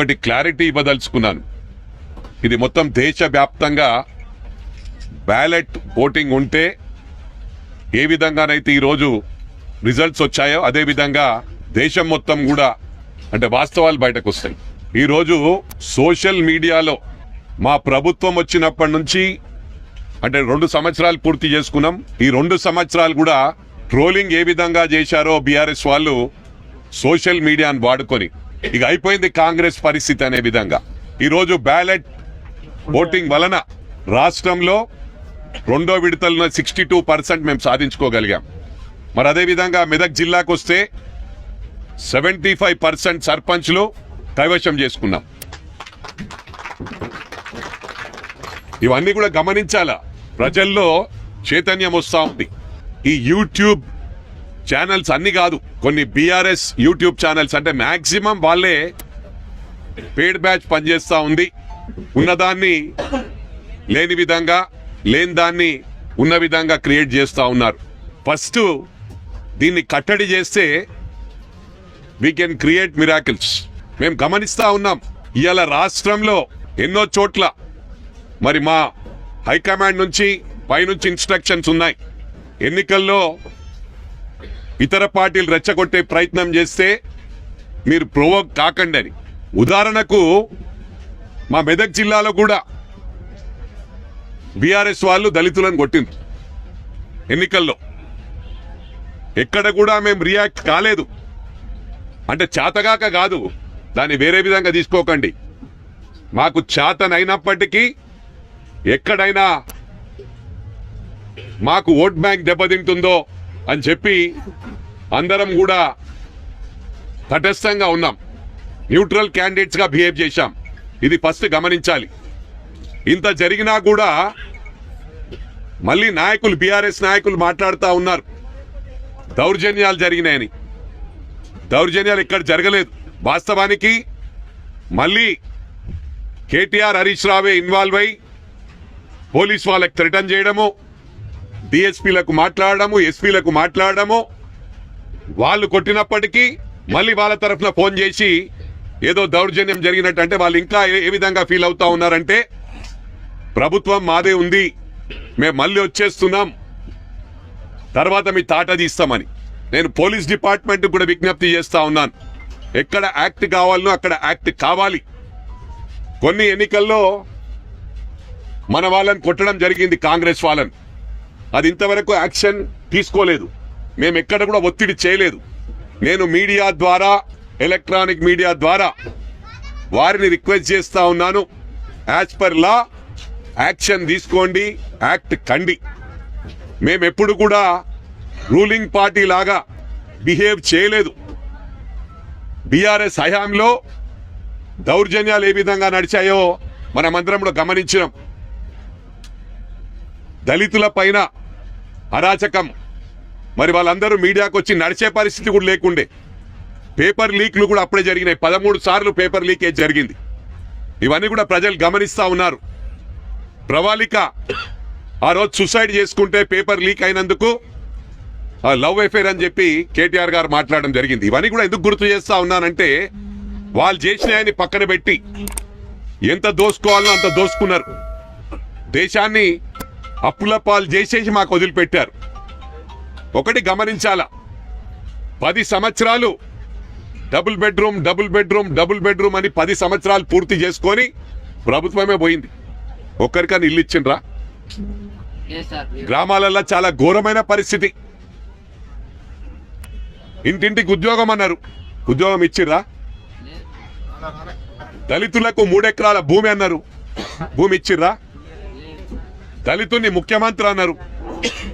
ఒకటి క్లారిటీ ఇవ్వదలుచుకున్నాను. ఇది మొత్తం దేశవ్యాప్తంగా బ్యాలెట్ ఓటింగ్ ఉంటే ఏ విధంగానైతే ఈరోజు రిజల్ట్స్ వచ్చాయో అదే విధంగా దేశం మొత్తం కూడా అంటే వాస్తవాలు బయటకు వస్తాయి. ఈరోజు సోషల్ మీడియాలో మా ప్రభుత్వం వచ్చినప్పటి నుంచి అంటే రెండు సంవత్సరాలు పూర్తి చేసుకున్నాం. ఈ రెండు సంవత్సరాలు కూడా ట్రోలింగ్ ఏ విధంగా చేశారో బీఆర్ఎస్ వాళ్ళు సోషల్ మీడియాను వాడుకొని ఇక అయిపోయింది కాంగ్రెస్ పరిస్థితి అనే విధంగా. ఈరోజు బ్యాలెట్ ఓటింగ్ వలన రాష్ట్రంలో రెండో విడతలను సిక్స్టీ టూ పర్సెంట్ మేము సాధించుకోగలిగాం. మరి అదే విధంగా మెదక్ జిల్లాకు వస్తే సెవెంటీ ఫైవ్ పర్సెంట్ సర్పంచ్లు కైవశం చేసుకున్నాం. ఇవన్నీ కూడా గమనించాలా? ప్రజల్లో చైతన్యం వస్తూ ఉంది. ఈ యూట్యూబ్ ఛానల్స్ అన్ని కాదు కొన్ని బీఆర్ఎస్ యూట్యూబ్ ఛానల్స్ అంటే మ్యాక్సిమం వాళ్ళే పేడ్ బ్యాచ్ పనిచేస్తూ ఉంది. ఉన్నదాన్ని లేని విధంగా లేని దాన్ని ఉన్న విధంగా క్రియేట్ చేస్తూ ఉన్నారు. ఫస్ట్ దీన్ని కట్టడి చేస్తే వీ కెన్ క్రియేట్ మిరాకిల్స్ మేము గమనిస్తూ ఉన్నాం ఇవాళ రాష్ట్రంలో ఎన్నో చోట్ల మరి మా హైకమాండ్ నుంచి పైనుంచి ఇన్స్ట్రక్షన్స్ ఉన్నాయి. ఎన్నికల్లో ఇతర పార్టీలు రెచ్చగొట్టే ప్రయత్నం చేస్తే మీరు ప్రొవోక్ కాకండి అని. ఉదాహరణకు మా మెదక్ జిల్లాలో కూడా బీఆర్ఎస్ వాళ్ళు దళితులను కొట్టింది ఎన్నికల్లో. ఎక్కడ కూడా మేము రియాక్ట్ కాలేదు. అంటే చేతగాక కాదు దాన్ని వేరే విధంగా తీసుకోకండి. మాకు చేతనైనప్పటికీ ఎక్కడైనా మాకు ఓట్ బ్యాంక్ దెబ్బతింటుందో అని చెప్పి అందరం కూడా తటస్థంగా ఉన్నాం. న్యూట్రల్ క్యాండిడేట్స్గా బిహేవ్ చేశాం. ఇది ఫస్ట్ గమనించాలి. ఇంత జరిగినా కూడా మళ్ళీ నాయకులు బీఆర్ఎస్ నాయకులు మాట్లాడుతూ ఉన్నారు. దౌర్జన్యాలు జరిగినాయని. దౌర్జన్యాలు ఇక్కడ జరగలేదు. వాస్తవానికి మళ్ళీ కేటీఆర్ హరీష్ రావే ఇన్వాల్వ్ అయి పోలీస్ వాళ్ళకి థ్రెటన్ చేయడము డిఎస్పీలకు మాట్లాడడము ఎస్పీలకు మాట్లాడడము. వాళ్ళు కొట్టినప్పటికీ మళ్ళీ వాళ్ళ తరఫున ఫోన్ చేసి ఏదో దౌర్జన్యం జరిగినట్టు అంటే వాళ్ళు ఇంకా ఏ- ఏ విధంగా ఫీల్ అవుతా ఉన్నారంటే ప్రభుత్వం మాదే ఉంది మేము మళ్ళీ వచ్చేస్తున్నాం తర్వాత మీ తాట తీస్తామని. నేను పోలీస్ డిపార్ట్మెంట్ కూడా విజ్ఞప్తి చేస్తా ఉన్నాను. ఎక్కడ యాక్ట్ కావాలనో అక్కడ యాక్ట్ కావాలి. కొన్ని ఎన్నికల్లో మన వాళ్ళని కొట్టడం జరిగింది కాంగ్రెస్ వాళ్ళని. అది ఇంతవరకు యాక్షన్ తీసుకోలేదు. మేము ఎక్కడ కూడా ఒత్తిడి చేయలేదు. నేను మీడియా ద్వారా ఎలక్ట్రానిక్ మీడియా ద్వారా వారిని రిక్వెస్ట్ చేస్తా ఉన్నాను. యాజ్ పర్ లా యాక్షన్ తీసుకోండి యాక్ట్ కండి. మేము ఎప్పుడు కూడా రూలింగ్ పార్టీ లాగా బిహేవ్ చేయలేదు. బీఆర్ఎస్ హయాంలో దౌర్జన్యాలు ఏ విధంగా నడిచాయో మనమందరం కూడా గమనించినాం. దళితుల పైన అరాచకం. మరి వాళ్ళందరూ మీడియాకు వచ్చి నడిచే పరిస్థితి కూడా లేకుండే. పేపర్ లీక్లు కూడా అప్పుడే జరిగినాయి. పదమూడు సార్లు పేపర్ లీకేజ్ జరిగింది. ఇవన్నీ కూడా ప్రజలు గమనిస్తూ ఉన్నారు. ప్రవాళిక ఆ రోజు సుసైడ్ చేసుకుంటే పేపర్ లీక్ అయినందుకు ఆ లవ్ ఎఫైర్ అని చెప్పి కేటీఆర్ గారు మాట్లాడడం జరిగింది. ఇవన్నీ కూడా ఎందుకు గుర్తు చేస్తా ఉన్నానంటే వాళ్ళు చేసినాయని పక్కన పెట్టి ఎంత దోసుకోవాలో అంత దోసుకున్నారు. దేశాన్ని అప్పుల పాలు చేసేసి మాకు వదిలిపెట్టారు. ఒకటి గమనించాల? పది సంవత్సరాలు double bedroom double bedroom double bedroom అని పది సంవత్సరాలు పూర్తి చేసుకొని ప్రభుత్వమే పోయింది. ఒక్కరికని ఇల్లు ఇచ్చిండ్రా? గ్రామాలలో చాలా ఘోరమైన పరిస్థితి. ఇంటింటికి ఉద్యోగం అన్నారు. ఉద్యోగం ఇచ్చిర్రా? దళితులకు మూడెకరాల భూమి అన్నారు. భూమి ఇచ్చిర్రా? దళితుని ముఖ్యమంత్రి అన్నారు.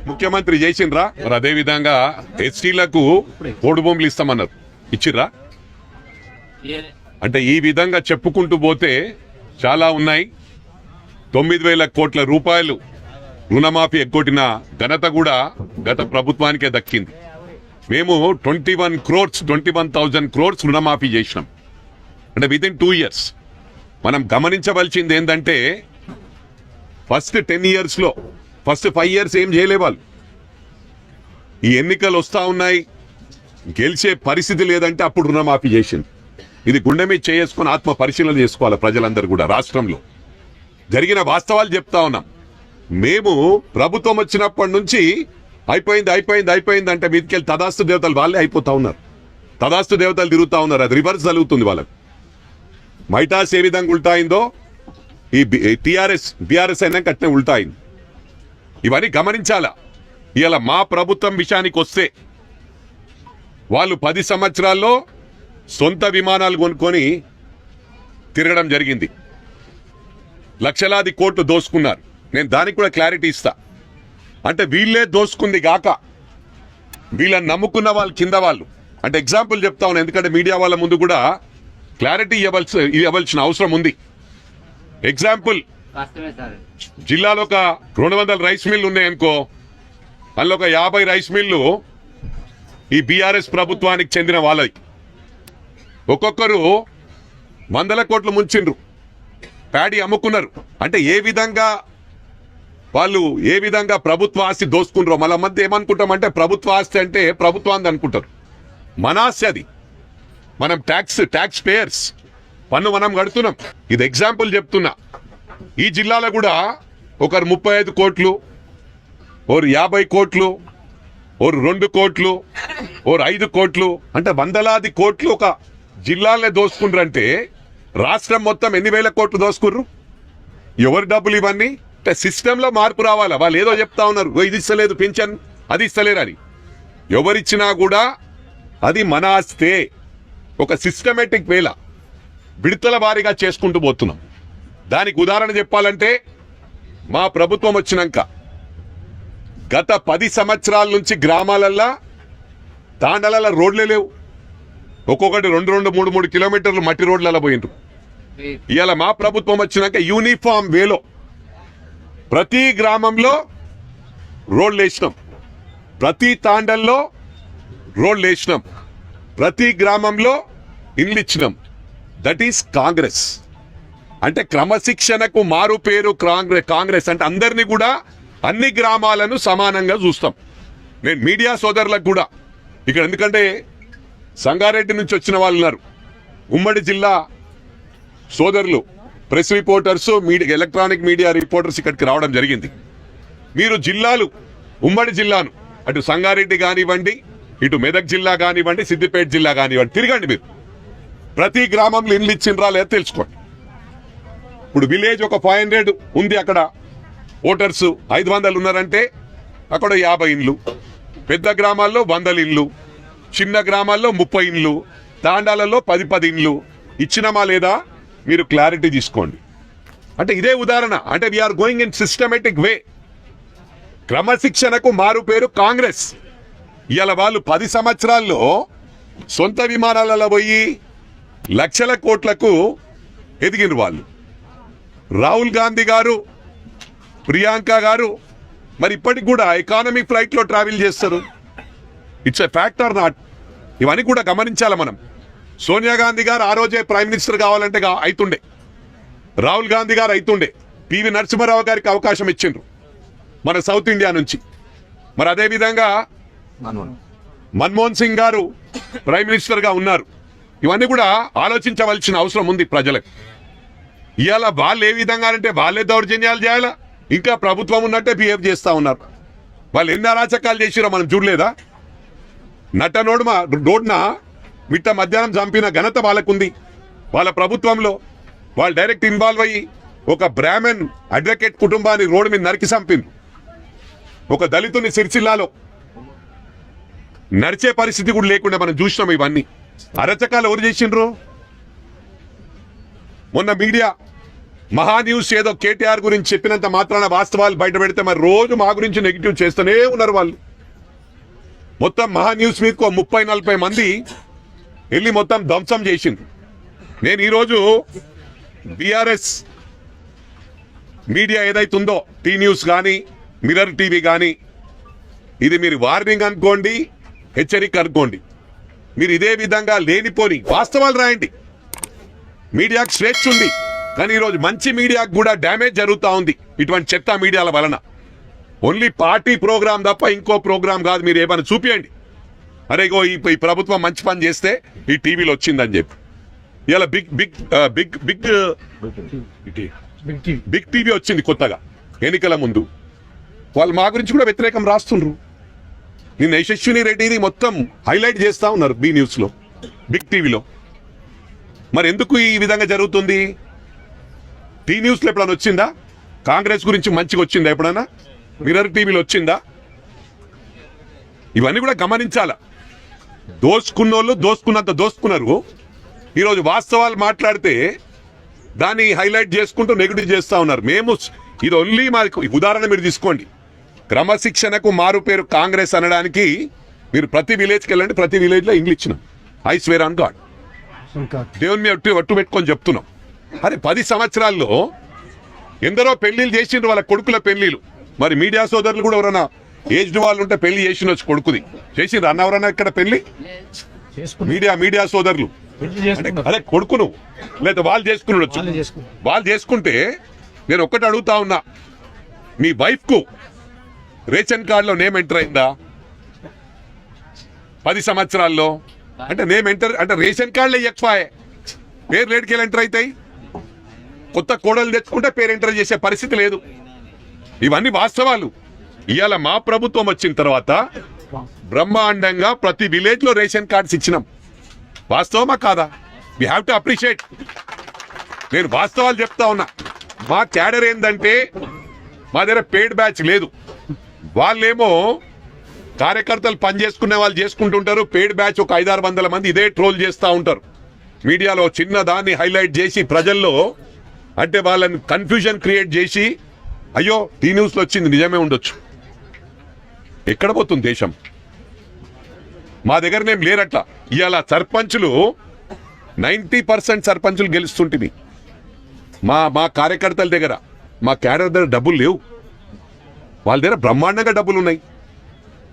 ముఖ్యమంత్రి చేసిండ్రా? మరి అదే విధంగా ఎస్టీలకు ఓడు భూములు ఇస్తామన్నారు. ఇచ్చిర్రా? అంటే ఈ విధంగా చెప్పుకుంటూ పోతే చాలా ఉన్నాయి. తొమ్మిది వేల కోట్ల రూపాయలు రుణమాఫీ ఎగ్గొట్టిన ఘనత కూడా గత ప్రభుత్వానికే దక్కింది. మేము twenty one crores twenty one thousand crores రుణమాఫీ చేసినాం. అంటే విదిన్ టూ ఇయర్స్ మనం గమనించవలసింది ఏంటంటే ఫస్ట్ టెన్ ఇయర్స్లో ఫస్ట్ ఫైవ్ ఇయర్స్ ఏం చేయలే వాళ్ళు. ఈ ఎన్నికలు వస్తూ ఉన్నాయి గెలిచే పరిస్థితి లేదంటే అప్పుడు రుణమాఫీ చేసింది ఇది గుండె మీద చేసుకుని ఆత్మ పరిశీలన చేసుకోవాలి ప్రజలందరూ కూడా రాష్ట్రంలో. జరిగిన వాస్తవాలు చెప్తా ఉన్నాం. మేము ప్రభుత్వం వచ్చినప్పటి నుంచి అయిపోయింది అయిపోయింది అయిపోయింది అంటే మీదకెళ్ళి తదాస్తు దేవతలు వాళ్ళే అయిపోతా ఉన్నారు. తదాస్తు దేవతలు తిరుగుతా ఉన్నారు అది రివర్స్ జరుగుతుంది వాళ్ళకి. మైటాస్ ఏ విధంగా ఉంటాయిందో ఈ టీఆర్ఎస్ బీఆర్ఎస్ అయినా కట్టిన ఉల్టాయింది. ఇవన్నీ గమనించాలా? ఇలా మా ప్రభుత్వం విషయానికి వస్తే వాళ్ళు పది సంవత్సరాల్లో సొంత విమానాలు కొనుక్కొని తిరగడం జరిగింది. లక్షలాది కోట్లు దోసుకున్నారు. నేను దానికి కూడా క్లారిటీ ఇస్తా. అంటే వీళ్ళే దోసుకుంది గాక వీళ్ళని నమ్ముకున్న వాళ్ళు కింద వాళ్ళు. అంటే ఎగ్జాంపుల్ చెప్తా ఉన్నాను ఎందుకంటే మీడియా వాళ్ళ ముందు కూడా క్లారిటీ ఇవ్వవలసి ఇవ్వాల్సిన అవసరం ఉంది. ఎగ్జాంపుల్ జిల్లాలో ఒక రెండు వందల రైస్ మిల్లు ఉన్నాయనుకో అందులో ఒక యాభై రైస్ మిల్లు ఈ బీఆర్ఎస్ ప్రభుత్వానికి చెందిన వాళ్ళవి ఒక్కొక్కరు వందల కోట్లు ముంచిండ్రు. ప్యాడీ అమ్ముకున్నారు. అంటే ఏ విధంగా వాళ్ళు ఏ విధంగా ప్రభుత్వ ఆస్తి దోసుకున్నారో మళ్ళీ మధ్య ఏమనుకుంటామంటే ప్రభుత్వ ఆస్తి అంటే ప్రభుత్వాన్ని అనుకుంటారు. మన ఆస్తి అది. మనం ట్యాక్స్ ట్యాక్స్ పేయర్స్. పన్ను మనం కడుతున్నాం. ఇది ఎగ్జాంపుల్ చెప్తున్నా. ఈ జిల్లాలో కూడా ఒకరు ముప్పై ఐదు కోట్లు ఓరు యాభై కోట్లు ఓరు రెండు కోట్లు ఓరు ఐదు కోట్లు అంటే వందలాది కోట్లు ఒక జిల్లాలనే దోసుకుండ్రంటే రాష్ట్రం మొత్తం ఎన్ని వేల కోట్లు దోసుకుర్రు? ఎవరి డబ్బులు ఇవన్నీ? అంటే సిస్టంలో మార్పు రావాలా? వాళ్ళు ఏదో చెప్తా ఉన్నారు. ఇది ఇస్తలేదు పింఛన్ అది ఇస్తలేరు అని. ఎవరిచ్చినా కూడా అది మన ఆస్తే. ఒక సిస్టమేటిక్ వేళ. విడతల వారీగా చేసుకుంటూ పోతున్నాం. దానికి ఉదాహరణ చెప్పాలంటే మా ప్రభుత్వం వచ్చినాక గత పది సంవత్సరాల నుంచి గ్రామాలల్లో తాండలలో రోడ్లే లేవు. ఒక్కొక్కటి రెండు రెండు మూడు మూడు కిలోమీటర్లు మట్టి రోడ్లలో పోయినరు ఇవాళ మా ప్రభుత్వం వచ్చినాక యూనిఫామ్ వేలో ప్రతి గ్రామంలో రోడ్లు వేసినాం. ప్రతి తాండల్లో రోడ్లు వేసినాం. ప్రతి గ్రామంలో ఇల్లు ఇచ్చినాం. That is Congress. అంటే క్రమశిక్షణకు మారు పేరు కాంగ్రెస్ కాంగ్రెస్ అంటే అందరినీ కూడా అన్ని గ్రామాలను సమానంగా చూస్తాం. నేను మీడియా సోదరులకు కూడా. ఇక్కడ ఎందుకంటే సంగారెడ్డి నుంచి వచ్చిన వాళ్ళు ఉన్నారు. ఉమ్మడి జిల్లా సోదరులు press reporters media electronic media reporters ఇక్కడికి రావడం జరిగింది. మీరు జిల్లాలు ఉమ్మడి జిల్లాను అటు సంగారెడ్డి కానివ్వండి ఇటు మెదక్ జిల్లా కానివ్వండి సిద్దిపేట జిల్లా కానివ్వండి తిరగండి మీరు. ప్రతి గ్రామంలో ఇల్లు ఇచ్చిండ్రా లేదా తెలుసుకోండి. ఇప్పుడు విలేజ్ ఒక ఫైవ్ హండ్రెడ్ ఉంది అక్కడ. ఓటర్స్ ఐదు వందలు ఉన్నారంటే అక్కడ యాభై ఇండ్లు. పెద్ద గ్రామాల్లో వందల ఇండ్లు. చిన్న గ్రామాల్లో ముప్పై ఇండ్లు. తాండాలలో పది పది ఇండ్లు. ఇచ్చినమా లేదా మీరు క్లారిటీ తీసుకోండి. అంటే ఇదే ఉదాహరణ. అంటే we are going in systematic way క్రమశిక్షణకు మారు పేరు కాంగ్రెస్. ఇవాళ వాళ్ళు పది సంవత్సరాల్లో సొంత విమానాలలో పోయి లక్షల కోట్లకు ఎదిగిన వాళ్ళు. రాహుల్ గాంధీ గారు ప్రియాంక గారు మరి ఇప్పటికి కూడా ఎకానమిక్ ఫ్లైట్లో ట్రావెల్ చేస్తారు. ఇట్స్ ఎ ఫ్యాక్టర్ నాట్ ఇవన్నీ కూడా గమనించాలి మనం. సోనియా గాంధీ గారు ఆ రోజే ప్రైమ్ మినిస్టర్ కావాలంటే అయితుండే. రాహుల్ గాంధీ గారు అయితుండే. పివి నరసింహారావు గారికి అవకాశం ఇచ్చిండ్రు. మన సౌత్ ఇండియా నుంచి. మరి అదే విధంగా మన్మోహన్ సింగ్ గారు ప్రైమ్ మినిస్టర్గా ఉన్నారు. ఇవన్నీ కూడా ఆలోచించవలసిన అవసరం ఉంది ప్రజలకు. ఇవాళ వాళ్ళు ఏ విధంగా అంటే వాళ్ళే దౌర్జన్యాలు చేయాలా? ఇంకా ప్రభుత్వం ఉన్నట్టే బిహేవ్ చేస్తూ ఉన్నారు. వాళ్ళు ఎన్ని అరాచకాలు చేసిరో మనం చూడలేదా? నట్ట మా రోడ్న మిట్ట మధ్యాహ్నం చంపిన ఘనత వాళ్ళకుంది. వాళ్ళ ప్రభుత్వంలో వాళ్ళు డైరెక్ట్ ఇన్వాల్వ్ అయ్యి ఒక బ్రాహ్మణ్ అడ్వకేట్ కుటుంబాన్ని రోడ్డు మీద నరికి చంపింది ఒక దళితుని సిరిసిల్లాలో నడిచే పరిస్థితి కూడా లేకుండా మనం చూసినాం ఇవన్నీ. అరచకాలు ఎవరు చేసిండ్రు? మొన్న మీడియా మహా న్యూస్ ఏదో కేటీఆర్ గురించి చెప్పినంత మాత్రాన వాస్తవాలు బయట పెడితే మరి రోజు మా గురించి నెగిటివ్ చేస్తూనే ఉన్నారు వాళ్ళు. మొత్తం మహా న్యూస్ మీదకు ముప్పై నలభై మంది వెళ్ళి మొత్తం ధ్వంసం చేసిండ్రు. నేను ఈరోజు బీఆర్ఎస్ మీడియా ఏదైతుందో టీ న్యూస్ కానీ మిరర్ టీవీ కానీ ఇది మీరు వార్నింగ్ అనుకోండి హెచ్చరిక అనుకోండి. మీరు ఇదే విధంగా లేనిపోని వాస్తవాలు రాయండి. మీడియాకు స్వేచ్ఛ ఉంది. కానీ ఈరోజు మంచి మీడియాకు కూడా డ్యామేజ్ జరుగుతూ ఉంది. ఇటువంటి చెత్త మీడియాల వలన. ఓన్లీ పార్టీ ప్రోగ్రామ్ తప్ప ఇంకో ప్రోగ్రామ్ కాదు. మీరు ఏమైనా చూపియండి. అరే ఇగో ఈ ఈ ప్రభుత్వం మంచి పని చేస్తే ఈ టీవీలో వచ్చిందని చెప్పి. ఇలా big big big big big TV వచ్చింది కొత్తగా. ఎన్నికల ముందు. వాళ్ళు మా గురించి కూడా వ్యతిరేకం రాస్తుండ్రు. నిన్న యశస్విని రెడ్డిని మొత్తం హైలైట్ చేస్తా ఉన్నారు బి న్యూస్లో బిగ్ టీవీలో. మరి ఎందుకు ఈ విధంగా జరుగుతుంది? టీ న్యూస్లో ఎప్పుడైనా వచ్చిందా? కాంగ్రెస్ గురించి మంచిగా వచ్చిందా ఎప్పుడైనా? మిరర్ టీవీలో వచ్చిందా? ఇవన్నీ కూడా గమనించాల. దోసుకున్నోళ్ళు దోసుకున్నంత దోసుకున్నారు. ఈరోజు వాస్తవాలు మాట్లాడితే దాన్ని హైలైట్ చేసుకుంటూ నెగిటివ్ చేస్తూ ఉన్నారు. మేము ఇది ఓన్లీ మాకు ఉదాహరణ మీరు తీసుకోండి. క్రమశిక్షణకు మారు పేరు కాంగ్రెస్ అనడానికి మీరు ప్రతి విలేజ్కి వెళ్ళండి ప్రతి విలేజ్లో ఇంగ్లీష్ ఇచ్చినాం. I swear on God. దేవుని మీద ఒట్టు పెట్టుకొని చెప్తున్నాం. అరే పది సంవత్సరాల్లో ఎందరో పెళ్ళిళ్ళు చేసిండ్రు వాళ్ళ కొడుకుల పెళ్ళిళ్ళు మరి మీడియా సోదరులు కూడా ఎవరైనా ఏజ్డ్ వాళ్ళు ఉంటే పెళ్ళి చేసిన వచ్చి కొడుకుది. చేసిండ్రు అన్న ఎవరన్నా ఇక్కడ పెళ్ళి చేసుకుని మీడియా మీడియా సోదరులు. అదే కొడుకును. లేదా వాళ్ళు చేసుకున్నాడు వాళ్ళు చేసుకుంటే నేను ఒక్కటి అడుగుతా ఉన్నా. మీ వైఫ్కు రేషన్ కార్డులో నేమ్ ఎంటర్ అయిందా? పది సంవత్సరాల్లో? అంటే నేమ్ ఎంటర్ అంటే రేషన్ కార్డులే ఎక్కువ. పేరు లేడికి ఎంటర్ అవుతాయి? కొత్త కోడలు తెచ్చుకుంటే పేరు ఎంటర్ చేసే పరిస్థితి లేదు. ఇవన్నీ వాస్తవాలు. ఇవాళ మా ప్రభుత్వం వచ్చిన తర్వాత బ్రహ్మాండంగా ప్రతి విలేజ్లో రేషన్ కార్డ్స్ ఇచ్చినాం. వాస్తవమా కాదా? వి హ్యావ్ టు అప్రిషియేట్ నేను వాస్తవాలు చెప్తా ఉన్నా. మా క్యాడర్ ఏంటంటే మా దగ్గర పెయిడ్ బ్యాచ్ లేదు. వాళ్ళేమో కార్యకర్తలు పని చేసుకునే వాళ్ళు చేసుకుంటుంటారు. పెయిడ్ బ్యాచ్ ఒక ఐదారు వందల మంది ఇదే ట్రోల్ చేస్తూ ఉంటారు. మీడియాలో చిన్న దాన్ని హైలైట్ చేసి ప్రజల్లో అంటే వాళ్ళని కన్ఫ్యూజన్ క్రియేట్ చేసి అయ్యో టీ న్యూస్లో వచ్చింది నిజమే ఉండొచ్చు. ఎక్కడ పోతుంది దేశం? మా దగ్గరనేం లేరట్లా ఇవాళ సర్పంచులు నైంటీ పర్సెంట్ సర్పంచులు గెలుస్తుంటుంది మా మా కార్యకర్తల దగ్గర. మా క్యాడర్ దగ్గర డబ్బులు లేవు. వాళ్ళ దగ్గర బ్రహ్మాండంగా డబ్బులు ఉన్నాయి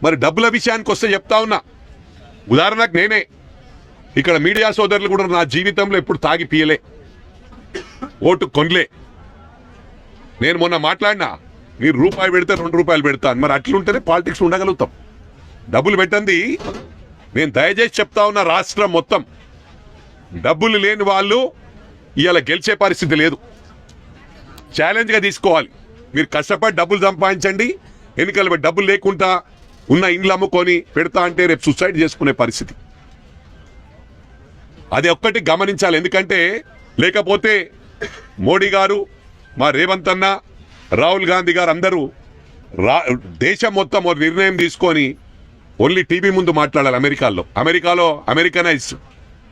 మరి డబ్బుల విషయానికి వస్తే చెప్తా ఉన్నా ఉదాహరణకు నేనే. ఇక్కడ మీడియా సోదరులు కూడా నా జీవితంలో ఎప్పుడు తాగి పీయలే. ఓటు కొనలే. నేను మొన్న మాట్లాడినా మీరు రూపాయి పెడితే రెండు రూపాయలు పెడతాను మరి అట్లుంటేనే పాలిటిక్స్ ఉండగలుగుతాం. డబ్బులు పెట్టండి. నేను దయచేసి చెప్తా ఉన్న రాష్ట్రం మొత్తం డబ్బులు లేని వాళ్ళు ఇవాళ గెలిచే పరిస్థితి లేదు. ఛాలెంజ్గా తీసుకోవాలి. మీరు కష్టపడి డబ్బులు సంపాదించండి. ఎన్నికలు డబ్బులు లేకుండా ఉన్న ఇండ్లు అమ్ముకొని పెడతా అంటే రేపు సుసైడ్ చేసుకునే పరిస్థితి. అది ఒక్కటి గమనించాలి. ఎందుకంటే లేకపోతే మోడీ గారు మా రేవంత్ అన్న రాహుల్ గాంధీ గారు అందరూ రా దేశం మొత్తం ఒక నిర్ణయం తీసుకొని ఓన్లీ టీవీ ముందు మాట్లాడాలి అమెరికాలో. అమెరికాలో అమెరికనైజ్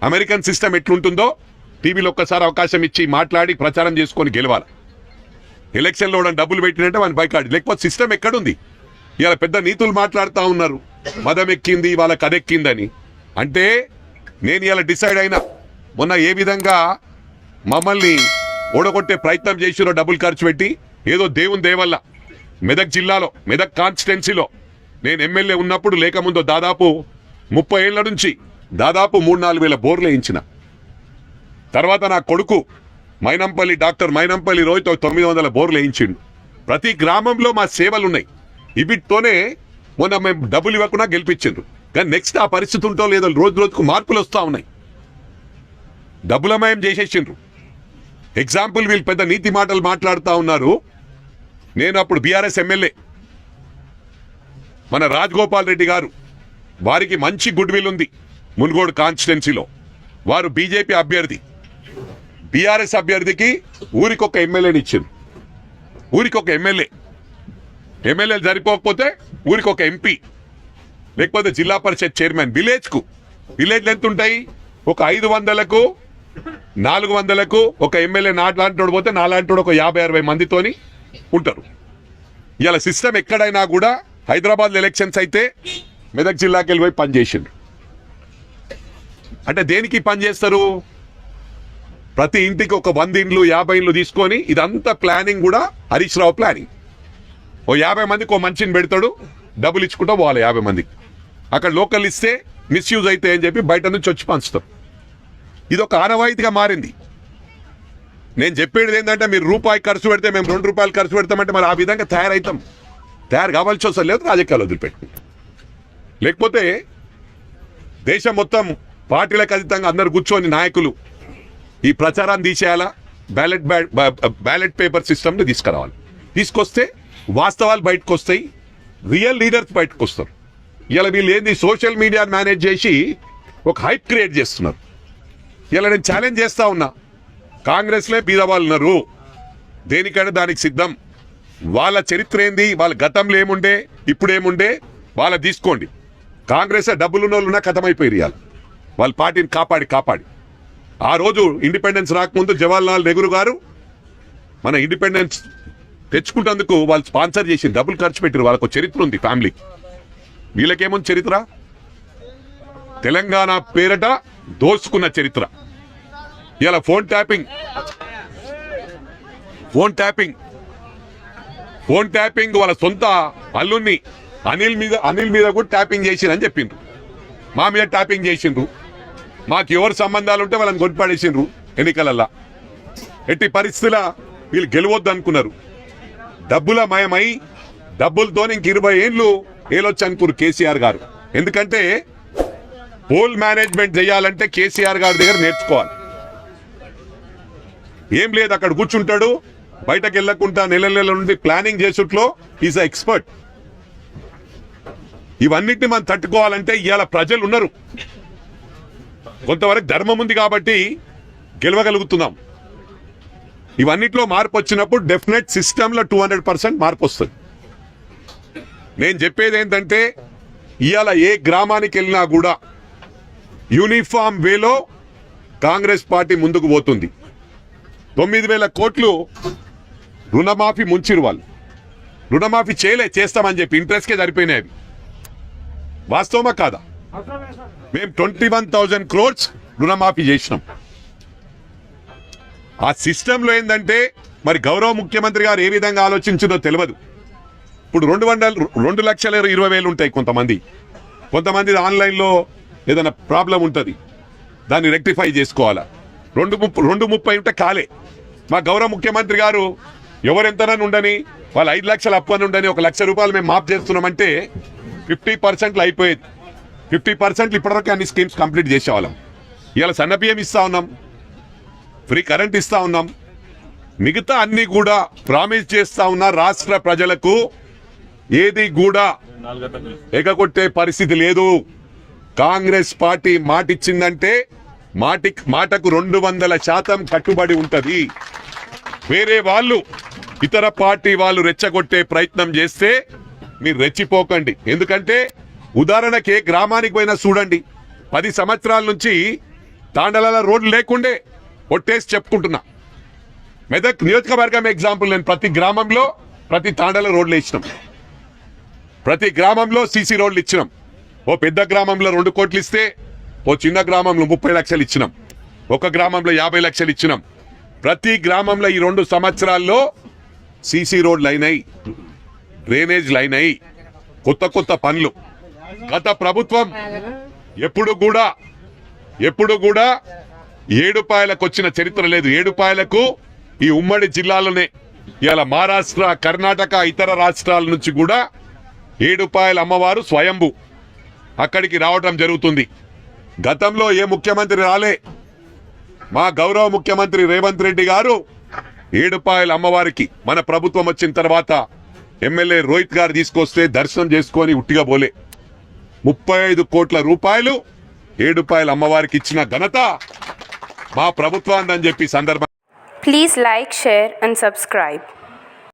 అమెరికన్ సిస్టమ్ ఎట్లుంటుందో టీవీలో ఒక్కసారి అవకాశం ఇచ్చి మాట్లాడి ప్రచారం చేసుకొని గెలవాలి. ఎలక్షన్లో కూడా డబ్బులు పెట్టినట్టే వాని బైకాడి లేకపోతే సిస్టమ్ ఎక్కడుంది? ఇలా పెద్ద నీతులు మాట్లాడుతూ ఉన్నారు. మదం ఎక్కింది వాళ్ళ కదెక్కిందని అంటే నేను ఇలా డిసైడ్ అయినా మొన్న ఏ విధంగా మమ్మల్ని ఓడగొట్టే ప్రయత్నం చేసిరో డబ్బులు ఖర్చు పెట్టి ఏదో దేవుని దేవల్ల మెదక్ జిల్లాలో మెదక్ కాన్స్టిట్యున్సీలో నేను ఎమ్మెల్యే ఉన్నప్పుడు లేకముందు దాదాపు ముప్పై ఏళ్ళ నుంచి దాదాపు మూడు నాలుగు వేల బోర్లు వేయించిన. తర్వాత నా కొడుకు మైనంపల్లి డాక్టర్ మైనంపల్లి రోహిత్ తొమ్మిది వందల బోర్లు వేయించిండు. ప్రతి గ్రామంలో మా సేవలు ఉన్నాయి. వీటితోనే మొన్న మేము డబ్బులు ఇవ్వకుండా గెలిపించిండ్రు. కానీ నెక్స్ట్ ఆ పరిస్థితి ఉంటో లేదో రోజు రోజుకు మార్పులు వస్తూ ఉన్నాయి. డబ్బులమయం చేసేసిండ్రు. ఎగ్జాంపుల్ వీళ్ళు పెద్ద నీతి మాటలు మాట్లాడుతూ ఉన్నారు. నేను అప్పుడు బీఆర్ఎస్ ఎమ్మెల్యే. మన రాజగోపాల్ రెడ్డి గారు వారికి మంచి గుడ్ విల్ ఉంది. మున్గోడు కాన్స్టిట్యున్సీలో. వారు బీజేపీ అభ్యర్థి. బీఆర్ఎస్ అభ్యర్థికి ఊరికొక ఎమ్మెల్యేని ఇచ్చింది. ఊరికొక ఎమ్మెల్యే. ఎమ్మెల్యేలు సరిపోకపోతే ఊరికొక ఎంపీ. లేకపోతే జిల్లా పరిషత్ చైర్మన్ విలేజ్కు. విలేజ్లు విలేజ్ ఎంత ఉంటాయి ఒక ఐదు వందలకు నాలుగు వందలకు ఒక ఎమ్మెల్యే నాట్లాంటోడు పోతే నాలాంటోడు ఒక యాభై అరవై మందితోని ఉంటారు. ఇలా సిస్టమ్ ఎక్కడైనా కూడా హైదరాబాద్ ఎలక్షన్స్ అయితే మెదక్ జిల్లాకి వెళ్ళిపోయి పనిచేసిండ్రు అంటే దేనికి పని చేస్తారు? ప్రతి ఇంటికి ఒక వంద ఇండ్లు యాభై ఇండ్లు తీసుకొని ఇదంతా ప్లానింగ్ కూడా హరీష్ రావు ప్లానింగ్ ఓ యాభై మందికి ఓ మంచిని పెడతాడు డబ్బులు ఇచ్చుకుంటా పోవాలి యాభై మందికి. అక్కడ లోకల్ ఇస్తే మిస్యూజ్ అయితే అని చెప్పి బయట నుంచి వచ్చి పంచుతాం. ఇది ఒక ఆనవాయితీగా మారింది. నేను చెప్పేది ఏంటంటే మీరు రూపాయి ఖర్చు పెడితే మేము రెండు రూపాయలు ఖర్చు పెడతామంటే మరి ఆ విధంగా తయారవుతాం తయారు కావాల్సి వస్తారు లేదు రాజకీయాలు వదిలిపెట్టుకుంటాం లేకపోతే దేశం మొత్తం పార్టీలకు అతీతంగా అందరు కూర్చొని నాయకులు ఈ ప్రచారాన్ని తీసేయాలా? బ్యాలెట్ బ్యాలెట్ పేపర్ సిస్టమ్ని తీసుకురావాలి. తీసుకొస్తే వాస్తవాలు బయటకు వస్తాయి రియల్ లీడర్స్ బయటకు వస్తారు ఇలా వీళ్ళు ఏంది సోషల్ మీడియా మేనేజ్ చేసి ఒక హైప్ క్రియేట్ చేస్తున్నారు. ఇలా నేను ఛాలెంజ్ చేస్తా ఉన్నా. కాంగ్రెస్లే బీదవాళ్ళు ఉన్నారు. దేనికంటే దానికి సిద్ధం. వాళ్ళ చరిత్ర ఏంది వాళ్ళ గతంలో ఏముండే ఇప్పుడు ఏముండే వాళ్ళ తీసుకోండి. కాంగ్రెస్ డబ్బులు ఉన్న వాళ్ళున్నా కథమైపోయి వాళ్ళ పార్టీని కాపాడి కాపాడి. ఆ రోజు ఇండిపెండెన్స్ రాకముందు జవహర్లాల్ నెహ్రూ గారు మన ఇండిపెండెన్స్ తెచ్చుకుంటేందుకు వాళ్ళు స్పాన్సర్ చేసి డబ్బులు ఖర్చు పెట్టారు. వాళ్ళకు చరిత్ర ఉంది ఫ్యామిలీ. వీళ్ళకేముంది చరిత్ర? తెలంగాణ పేరట దోచుకున్న చరిత్ర. ఇలా phone tapping. Phone tapping. Phone tapping వాళ్ళ సొంత అల్లుణ్ణి అనిల్ మీద అనిల్ మీద కూడా ట్యాపింగ్ చేసిండ్రు చెప్పిండ్రు. మా మీద ట్యాపింగ్ చేసిండ్రు. మాకు ఎవరు సంబంధాలు ఉంటే వాళ్ళని కొట్టిపడేసిండ్రు ఎన్నికలల్లా. ఎట్టి పరిస్థితుల వీళ్ళు గెలవద్దు అనుకున్నారు డబ్బుల మయమై డబ్బులతో ఇంక ఇరవై ఏళ్ళు ఏలొచ్చు అనుకున్నారు కేసీఆర్ గారు. ఎందుకంటే పోల్ మేనేజ్మెంట్ చేయాలంటే కేసీఆర్ గారి దగ్గర నేర్చుకోవాలి. ఏం లేదు అక్కడ కూర్చుంటాడు. బయటకు వెళ్ళకుండా నెల నెల నుండి ప్లానింగ్ చేసుట్లో ఈజ్ అ ఎక్స్పర్ట్. ఇవన్నిటిని మనం తట్టుకోవాలంటే ఇవాళ ప్రజలు ఉన్నారు కొంతవరకు ధర్మం ఉంది కాబట్టి గెలవగలుగుతున్నాం. ఇవన్నిట్లో మార్పు వచ్చినప్పుడు డెఫినెట్ సిస్టంలో టూ హండ్రెడ్ పర్సెంట్ మార్పు వస్తుంది. నేను చెప్పేది ఏంటంటే ఇవాళ ఏ గ్రామానికి వెళ్ళినా కూడా యూనిఫామ్ వేలో కాంగ్రెస్ పార్టీ ముందుకు పోతుంది. తొమ్మిది వేల కోట్లు రుణమాఫీ ముంచిరు వాళ్ళు. రుణమాఫీ చేయలే చేస్తామని చెప్పి ఇంట్రెస్ట్కే సరిపోయినాయి అవి. వాస్తవమా కాదా? మేము ట్వంటీ వన్ థౌజండ్ క్రోర్స్ రుణమాఫీ చేసినాం. ఆ సిస్టంలో ఏంటంటే మరి గౌరవ ముఖ్యమంత్రి గారు ఏ విధంగా ఆలోచించిందో తెలియదు ఇప్పుడు రెండు వందల రెండు లక్షల ఇరవై వేలు ఉంటాయి కొంతమంది. కొంతమంది ఆన్లైన్లో ఏదైనా ప్రాబ్లం ఉంటుంది. దాన్ని రెక్టిఫై చేసుకోవాలా? రెండు ముప్పై రెండు ముప్పై ఉంటే కాలే. మా గౌరవ ముఖ్యమంత్రి గారు ఎవరెంతనని ఉండని వాళ్ళు ఐదు లక్షలు అప్పు అని ఉండని ఒక లక్ష రూపాయలు మేము మాఫ్ చేస్తున్నామంటే ఫిఫ్టీ పర్సెంట్లు అయిపోయేది. ఫిఫ్టీ పర్సెంట్లు ఇప్పటివరకు అన్ని స్కీమ్స్ కంప్లీట్ చేసేవాళ్ళం. ఇవాళ సన్న బియ్యం ఇస్తా ఉన్నాం. ఫ్రీ కరెంట్ ఇస్తా ఉన్నాం. మిగతా అన్ని కూడా ప్రామిస్ చేస్తా ఉన్న రాష్ట్ర ప్రజలకు ఏది కూడా ఎగగొట్టే పరిస్థితి లేదు. కాంగ్రెస్ పార్టీ మాటిచ్చిందంటే మాటి మాటకు రెండు వందల శాతం కట్టుబడి ఉంటుంది. వేరే వాళ్ళు ఇతర పార్టీ వాళ్ళు రెచ్చగొట్టే ప్రయత్నం చేస్తే మీరు రెచ్చిపోకండి. ఎందుకంటే ఉదాహరణకి గ్రామానికి పోయినా చూడండి. పది సంవత్సరాల నుంచి తాండలాల రోడ్లు లేకుండే ఒట్టేసి చెప్పుకుంటున్నా. మెదక్ నియోజకవర్గం ఎగ్జాంపుల్ నేను ప్రతి గ్రామంలో ప్రతి తాండల రోడ్లు ఇచ్చినాం ప్రతి గ్రామంలో సీసీ రోడ్లు ఇచ్చినాం. ఓ పెద్ద గ్రామంలో రెండు కోట్లు ఇస్తే ఓ చిన్న గ్రామంలో ముప్పై లక్షలు ఇచ్చినాం. ఒక గ్రామంలో యాభై లక్షలు ఇచ్చినాం. ప్రతి గ్రామంలో ఈ రెండు సంవత్సరాల్లో సీసీ రోడ్లు అయినాయి. డ్రైనేజ్లు అయినాయి. కొత్త కొత్త పనులు. గత ప్రభుత్వం ఎప్పుడు కూడా ఎప్పుడు కూడా ఏడుపాయలకు వచ్చిన చరిత్ర లేదు. ఏడుపాయలకు ఈ ఉమ్మడి జిల్లాలోనే ఇవాళ మహారాష్ట్ర కర్ణాటక ఇతర రాష్ట్రాల నుంచి కూడా ఏడుపాయల అమ్మవారు స్వయంభు అక్కడికి రావటం జరుగుతుంది. గతంలో ఏ ముఖ్యమంత్రి రాలే? మా గౌరవ ముఖ్యమంత్రి రేవంత్ రెడ్డి గారు ఏడుపాయల అమ్మవారికి మన ప్రభుత్వం వచ్చిన తర్వాత ఎమ్మెల్యే రోహిత్ గారు తీసుకొస్తే దర్శనం చేసుకొని ఉట్టిగా పోలే. ముప్పై ఐదు కోట్ల రూపాయలు ఏడుపాయలు అమ్మవారికి ఇచ్చిన ఘనత మా ప్రభుత్వాన్ని అని చెప్పి సందర్భం please like share and subscribe